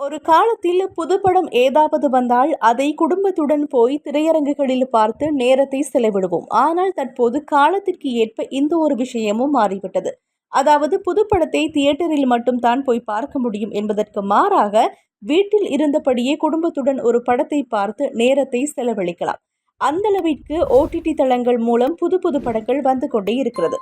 ஒரு காலத்தில் புதுப்படம் ஏதாவது வந்தால் அதை குடும்பத்துடன் போய் திரையரங்குகளில் பார்த்து நேரத்தை செலவிடுவோம். ஆனால் தற்போது காலத்திற்கு ஏற்ப இந்த ஒரு விஷயமும் மாறிவிட்டது. அதாவது புதுப்படத்தை தியேட்டரில் மட்டும்தான் போய் பார்க்க முடியும் என்பதற்கு மாறாக வீட்டில் இருந்தபடியே குடும்பத்துடன் ஒரு படத்தை பார்த்து நேரத்தை செலவழிக்கலாம். அந்தளவிற்கு ஓடிடி தளங்கள் மூலம் புது புது படங்கள் வந்து கொண்டே இருக்கிறது.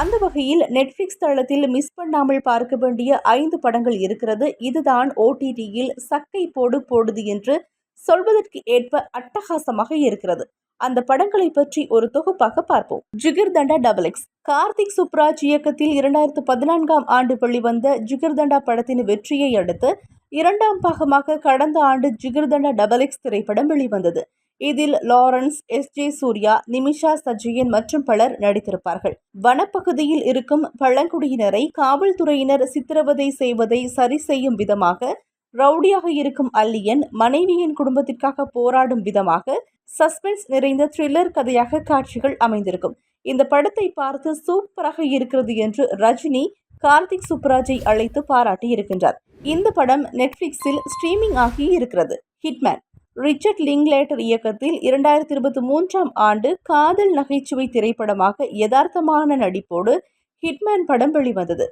அந்த வகையில் நெட்ஃப்ளிக்ஸ் தளத்தில் மிஸ் பண்ணாமல் பார்க்க வேண்டிய ஐந்து படங்கள் இருக்கிறது. இதுதான் ஓடிடியில் சக்கை போடு போடுது என்று சொல்வதற்கு ஏற்ப அட்டகாசமாக இருக்கிறது. அந்த படங்களை பற்றி ஒரு தொகுப்பாக பார்ப்போம். ஜிகிர்தண்டா டபுள் எக்ஸ் கார்த்திக் சுப்ராஜ் இயக்கத்தில் இரண்டாயிரத்து பதினான்காம் ஆண்டு வெளிவந்த ஜிகிர்தண்டா படத்தின் வெற்றியை அடுத்து இரண்டாம் பாகமாக கடந்த ஆண்டு ஜிகிர்தண்டா டபுள் எக்ஸ் திரைப்படம் வெளிவந்தது. இதில் Lawrence S. J. Surya Nimisha Sajayan மற்றும் பலர் நடித்திருப்பார்கள். வனப்பகுதியில் இருக்கும் பழங்குடியினரை காவல்துறையினர் சித்திரவதை செய்வதை சரி செய்யும் விதமாக ரவுடியாக இருக்கும் அல்லியன் மனைவியின் குடும்பத்திற்காக போராடும் விதமாக சஸ்பென்ஸ் நிறைந்த த்ரில்லர் கதையாக காட்சிகள் அமைந்திருக்கும். இந்த படத்தை பார்த்து சூப்பராக இருக்கிறது என்று ரஜினி கார்த்திக் சுப்ராஜை அழைத்து பாராட்டி இருக்கின்றார். இந்த படம் நெட்ஃபிளிக்ஸில் ஸ்ட்ரீமிங் ஆகி இருக்கிறது. ஹிட்மேன். ரிச்சர்ட் லிங்லேட்டர் இயக்கத்தில் இரண்டாயிரத்தி இருபத்தி மூன்றாம் ஆண்டு காதல் நகைச்சுவை திரைப்படமாக யதார்த்தமான நடிப்போடு ஹிட்மேன் படம் வெளிவந்தது.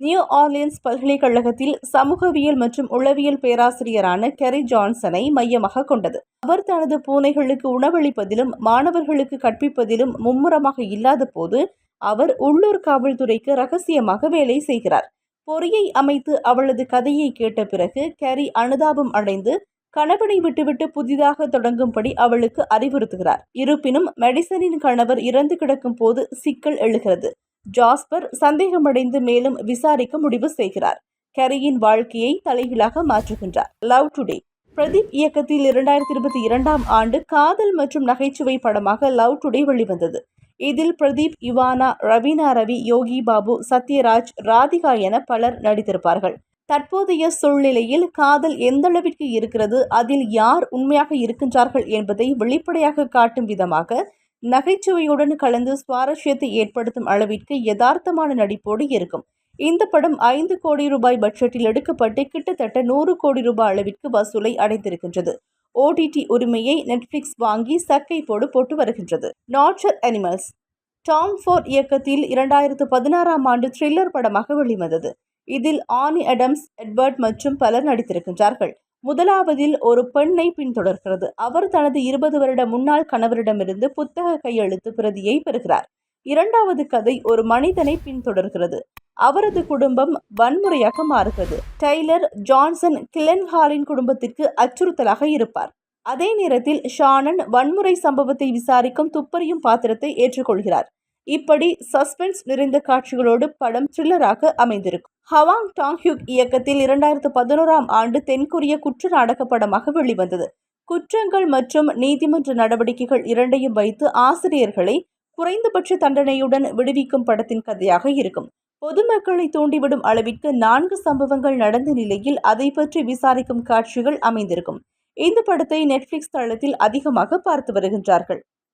நியூ ஆர்லியன்ஸ் பல்கலைக்கழகத்தில் சமூகவியல் மற்றும் உளவியல் பேராசிரியரான கெரி ஜான்சனை மையமாக கொண்டது. அவர் தனது பூனைகளுக்கு உணவளிப்பதிலும் மாணவர்களுக்கு கற்பிப்பதிலும் மும்முரமாக இல்லாத போது அவர் உள்ளூர் காவல்துறைக்கு ரகசியமாக வேலை செய்கிறார். பொறியை அமைத்து அவளது கதையை கேட்ட பிறகு கெரி அனுதாபம் அடைந்து கணவனை விட்டுவிட்டு புதிதாக தொடங்கும்படி அவளுக்கு அறிவுறுத்துகிறார். இருப்பினும் மெடிசனின் கணவர் இறந்து கிடக்கும் போது சிக்கல் எழுகிறது. ஜாஸ்பர் சந்தேகமடைந்து மேலும் விசாரிக்க முடிவு செய்கிறார். கரியின் வாழ்க்கையை தலைகீழாக மாற்றுகின்றார். லவ் டுடே பிரதீப் இயக்கத்தில் இரண்டாயிரத்தி இருபத்தி இரண்டாம் ஆண்டு காதல் மற்றும் நகைச்சுவை படமாக லவ் டுடே வெளிவந்தது. இதில் பிரதீப் யுவானா ரவீனா ரவி யோகி பாபு சத்யராஜ் ராதிகா என பலர் நடித்திருப்பார்கள். தற்போதைய சூழ்நிலையில் காதல் எந்தளவிற்கு இருக்கிறது? அதில் யார் உண்மையாக இருக்கின்றார்கள் என்பதை வெளிப்படையாக காட்டும் விதமாக நகைச்சுவையுடன் கலந்து சுவாரஸ்யத்தை ஏற்படுத்தும் அளவிற்கு யதார்த்தமான நடிப்போடு இருக்கும். இந்த படம் ஐந்து கோடி ரூபாய் பட்ஜெட்டில் எடுக்கப்பட்டு கிட்டத்தட்ட நூறு கோடி ரூபாய் அளவிற்கு வசூலை அடைந்திருக்கின்றது. ஓடிடி உரிமையை நெட்ஃபிளிக்ஸ் வாங்கி சக்கை போடு போட்டு வருகின்றது. நாச்சர் அனிமல்ஸ் டாம் ஃபோர் இயக்கத்தில் இரண்டாயிரத்து பதினாறாம் ஆண்டு த்ரில்லர் படமாக வெளிவந்தது. இதில் ஆனி அடம்ஸ் எட்வர்ட் மற்றும் பலர் நடித்திருக்கின்றார்கள். முதலாவதில் ஒரு பெண்ணை பின்தொடர்கிறது. அவர் தனது இருபது வருட முன்னாள் கணவரிடமிருந்து புத்தக கையெழுத்து பிரதியை பெறுகிறார். இரண்டாவது கதை ஒரு மனிதனை பின்தொடர்கிறது. அவரது குடும்பம் வன்முறையாக மாறுகிறது. டெய்லர் ஜான்சன் கிளென்ஹாலின் குடும்பத்திற்கு அச்சுறுத்தலாக இருப்பார். அதே நேரத்தில் ஷானன் வன்முறை சம்பவத்தை விசாரிக்கும் துப்பறியும் பாத்திரத்தை ஏற்றுக்கொள்கிறார். இப்படி சஸ்பென்ஸ் நிறைந்த காட்சிகளோடு படம் த்ரில்லராக அமைந்திருக்கும். ஹவாங் டாங்ஹுக் இயக்கத்தில் இரண்டாயிரத்து பதினோராம் ஆண்டு தென்கொரிய குற்ற நாடக படமாக வெளிவந்தது. குற்றங்கள் மற்றும் நீதிமன்ற நடவடிக்கைகள் இரண்டையும் வைத்து ஆசிரியர்களை குறைந்தபட்ச தண்டனையுடன் விடுவிக்கும் படத்தின் கதையாக இருக்கும். பொதுமக்களை தூண்டிவிடும் அளவிற்கு நான்கு சம்பவங்கள் நடந்த நிலையில் அதை பற்றி விசாரிக்கும் காட்சிகள் அமைந்திருக்கும். இந்த படத்தை நெட்ஃபிளிக்ஸ் தளத்தில் அதிகமாக பார்த்து வருகின்றார்கள்.